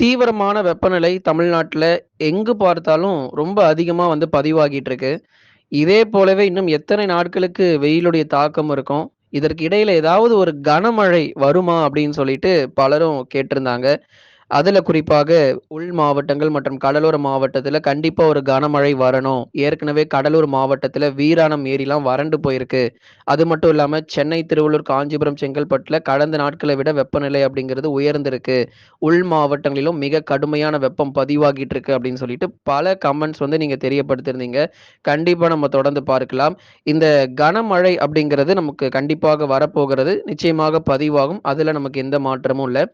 தீவிரமான வெப்பநிலை தமிழ்நாட்டில் எங்கு பார்த்தாலும் ரொம்ப அதிகமாக வந்து பதிவாகிட்டு இருக்கு. இதே போலவே இன்னும் எத்தனை நாட்களுக்கு வெயிலுடைய தாக்கம் இருக்கும்? இதற்கு இடையில ஏதாவது ஒரு கனமழை வருமா? அப்படின்னு சொல்லிட்டு பலரும் கேட்டிருந்தாங்க. அதுல குறிப்பாக உள் மாவட்டங்கள் மற்றும் கடலோர மாவட்டத்துல கண்டிப்பா ஒரு கனமழை வரணும். ஏற்கனவே கடலூர் மாவட்டத்துல வீராணம் ஏரிலாம் வறண்டு போயிருக்கு. அது மட்டும் இல்லாம சென்னை, திருவள்ளூர், காஞ்சிபுரம், செங்கல்பட்டுல கடந்த நாட்களை விட வெப்பநிலை அப்படிங்கிறது உயர்ந்திருக்கு. உள் மாவட்டங்களிலும் மிக கடுமையான வெப்பம் பதிவாகிட்டு இருக்கு அப்படின்னு சொல்லிட்டு பல கமெண்ட்ஸ் வந்து நீங்க தெரியப்படுத்திருந்தீங்க கண்டிப்பா நம்ம தொடர்ந்து பார்க்கலாம். இந்த கனமழை அப்படிங்கிறது நமக்கு கண்டிப்பாக வரப்போகிறது. நிச்சயமாக பதிவாகும். அதுல நமக்கு எந்த மாற்றமும் இல்லை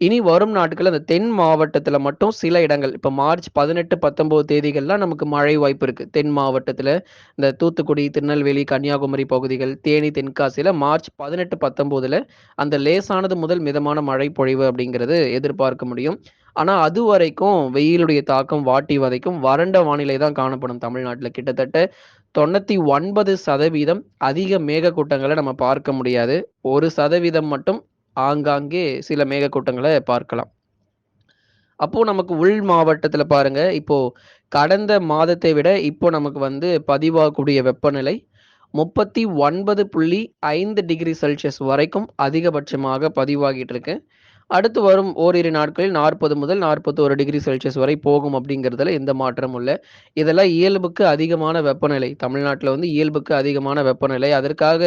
இனி வரும் நாட்களில் அந்த தென் மாவட்டத்தில் மட்டும் சில இடங்கள் இப்போ மார்ச் 18, 19 தேதிகள்லாம் நமக்கு மழை வாய்ப்பு இருக்குது தென் மாவட்டத்தில் இந்த தூத்துக்குடி, திருநெல்வேலி, கன்னியாகுமரி பகுதிகள், தேனி, தென்காசியில் மார்ச் 18, 19ல அந்த லேசானது முதல் மிதமான மழை பொழிவு அப்படிங்கிறது எதிர்பார்க்க முடியும். ஆனால் அது வரைக்கும் வெயிலுடைய தாக்கம் வாட்டி வதைக்கும் வறண்ட வானிலை தான் காணப்படும் தமிழ்நாட்டில் கிட்டத்தட்ட 99% அதிக மேகக்கூட்டங்களை நம்ம பார்க்க முடியாது. ஒரு சதவீதம் மட்டும் ஆங்காங்கே சில மேகக்கூட்டங்களை பார்க்கலாம். அப்போது நமக்கு உள் மாவட்டத்தில் பாருங்கள் இப்போது கடந்த மாதத்தை விட இப்போ நமக்கு வந்து பதிவாகக்கூடிய வெப்பநிலை 39.5 டிகிரி செல்சியஸ் வரைக்கும் அதிகபட்சமாக பதிவாகிட்டு இருக்கு. அடுத்து வரும் ஓரிரு நாட்களில் 40 முதல் 41 டிகிரி செல்சியஸ் வரை போகும் அப்படிங்கிறதுல எந்த மாற்றமும் இல்லை இதெல்லாம் இயல்புக்கு அதிகமான வெப்பநிலை. தமிழ்நாட்டில் வந்து இயல்புக்கு அதிகமான வெப்பநிலை. அதற்காக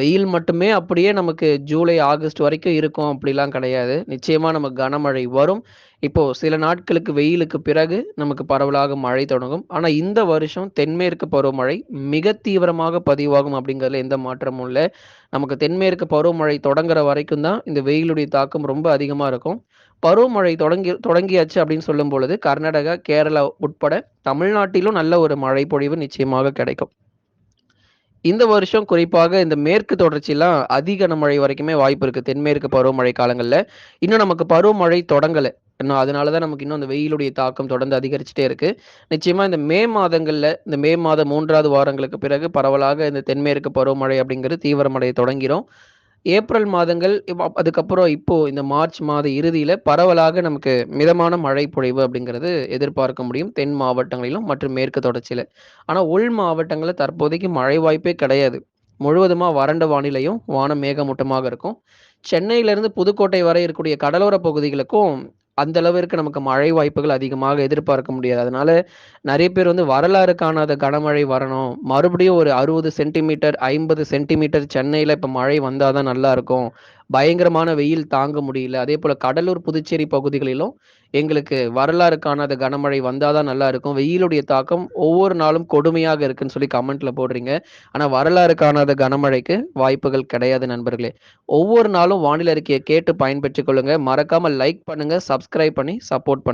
வெயில் மட்டுமே அப்படியே நமக்கு ஜூலை, ஆகஸ்ட் வரைக்கும் இருக்கும் அப்படிலாம் கிடையாது. நிச்சயமாக நமக்கு கனமழை வரும். இப்போ சில நாட்களுக்கு வெயிலுக்கு பிறகு நமக்கு பரவலாக மழை தொடங்கும். ஆனால் இந்த வருஷம் தென்மேற்கு பருவமழை மிக தீவிரமாக பதிவாகும் அப்படிங்கிறதுல எந்த மாற்றமும் இல்லை நமக்கு தென்மேற்கு பருவமழை தொடங்குற வரைக்கும் தான் இந்த வெயிலுடைய தாக்கம் ரொம்ப அதிகமாக இருக்கும். பருவமழை தொடங்கி தொடங்கியாச்சு அப்படின்னு சொல்லும் பொழுது கர்நாடகா, கேரளா உட்பட தமிழ்நாட்டிலும் நல்ல ஒரு மழை பொழிவு நிச்சயமாக கிடைக்கும். இந்த வருஷம் குறிப்பாக இந்த மேற்கு தொடர்ச்சியெல்லாம் அதிக கனமழை வரைக்குமே வாய்ப்பு இருக்குது தென்மேற்கு பருவமழை காலங்களில். இன்னும் நமக்கு பருவமழை தொடங்கலை. இன்னும் அதனால தான் நமக்கு இன்னும் அந்த வெயிலுடைய தாக்கம் தொடர்ந்து அதிகரிச்சுட்டே இருக்கு. நிச்சயமா இந்த மே மாதங்கள்ல இந்த மே மாதம் மூன்றாவது வாரங்களுக்கு பிறகு பரவலாக இந்த தென்மேற்கு பருவமழை அப்படிங்கிறது தீவிரமடைய தொடங்கிடும் ஏப்ரல் மாதங்கள் அதுக்கப்புறம் இப்போ இந்த மார்ச் மாத இறுதியில பரவலாக நமக்கு மிதமான மழை பொழிவு அப்படிங்கிறது எதிர்பார்க்க முடியும். தென் மாவட்டங்களிலும் மற்றும் மேற்கு தொடர்ச்சியில. ஆனா உள் மாவட்டங்களில் தற்போதைக்கு மழை வாய்ப்பே கிடையாது. முழுவதுமா வறண்ட வானிலையும், வானம் மேகமூட்டமாக இருக்கும். சென்னையிலிருந்து புதுக்கோட்டை வரை இருக்கக்கூடிய கடலோர பகுதிகளுக்கும் அந்த அளவிற்கு நமக்கு மழை வாய்ப்புகள் அதிகமாக எதிர்பார்க்க முடியாது. அதனால நிறைய பேர் வந்து வரலாறு காணாத கனமழை வரணும். மறுபடியும் ஒரு 60 சென்டிமீட்டர், 50 சென்டிமீட்டர் சென்னையில இப்ப மழை வந்தாதான் நல்லா இருக்கும். பயங்கரமான வெயில் தாங்க முடியல. அதே போல கடலூர், புதுச்சேரி பகுதிகளிலும் எங்களுக்கு வரலாறு காணாத கனமழை வந்தாதான் நல்லா இருக்கும். வெயிலுடைய தாக்கம் ஒவ்வொரு நாளும் கொடுமையாக இருக்குன்னு சொல்லி கமெண்ட்ல போடுறீங்க. ஆனா வரலாறு காணாத கனமழைக்கு வாய்ப்புகள் கிடையாது நண்பர்களே. ஒவ்வொரு நாளும் வானிலை அறிக்கையை கேட்டு பயன்பெற்றுக் கொள்ளுங்க. மறக்காம லைக் பண்ணுங்க, சப்ஸ்கிரைப் பண்ணி சப்போர்ட் பண்ணுங்க.